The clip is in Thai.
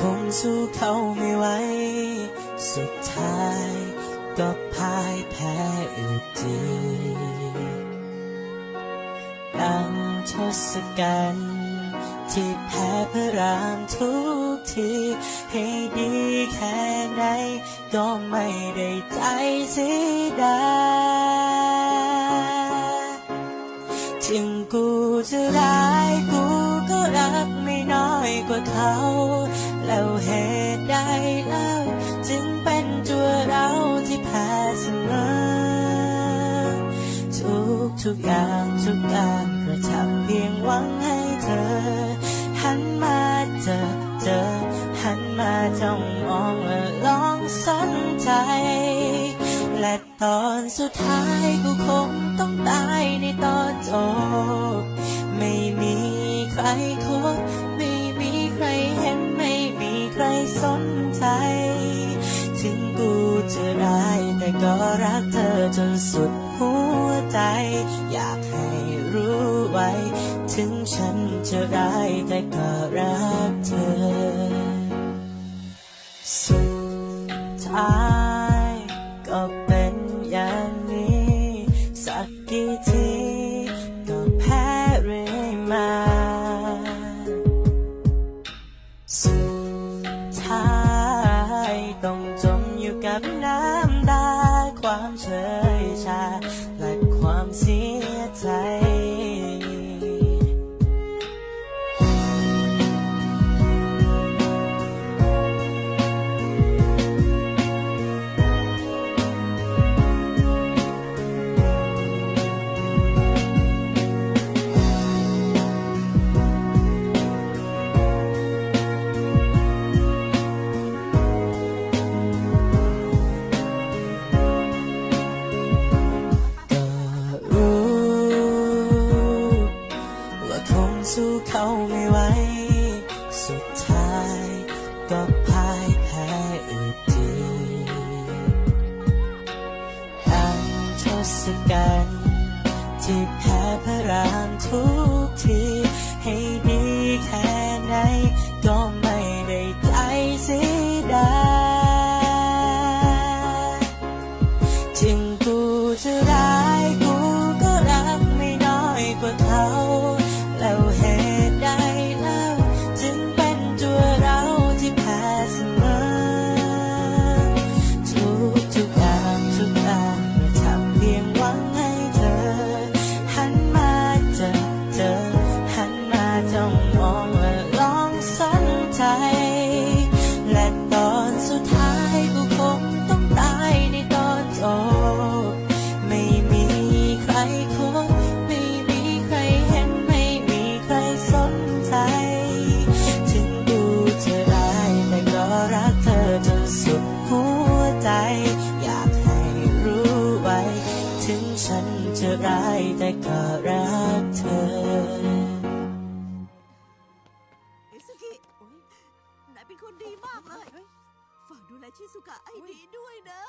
คงสู้เขาไม่ไหว สุดท้ายก็พ่ายแพ้อยู่ดีดังทศกัณฐ์ที่แพ้พระรามทุกที ให้ดีแค่ไหนก็ไม่ได้ใจเสียดายถึงกูจะร้ายกูก็รักไม่น้อยกว่าเขา แล้วเหตุใดเล่าจึงเป็นตัวเราที่แพ้เสมอ ทุกทุกอย่างทุกการกระทำเพียงหวังให้เธอ หันมาเจอเจอหันมาจ้องมองและลองสนใจ และตอนสุดท้ายกูคง ใจถึงกูจะร้ายแต่ก็รักเธอจนสุดหัวใจ อยากให้รู้ไว้ ถึงฉันจะร้ายแต่ก็รักเธอ สุดท้ายก็เป็นอย่างนี้ สักกี่ทีก็แพ้เรื่อยมาสุ ยชาและความเสียใจ สู้เขาไม่ไหว สุดท้ายก็พ่ายแพ้อีกทีดังทศกัณฐ์ที่แพ้พระรามทุกที ให้ดีแค่ไหนก็ไม่ได้ใจเสียดายถึงกูจะร้ายกู อยากให้รู้ไว้ ถึงฉันจะร้ายแต่ก็รักเธอเอซุกิโอ๊ยนายเป็นคนดีมากเลย ฝากดูแลชิสุกะไอ้ดีด้วยนะ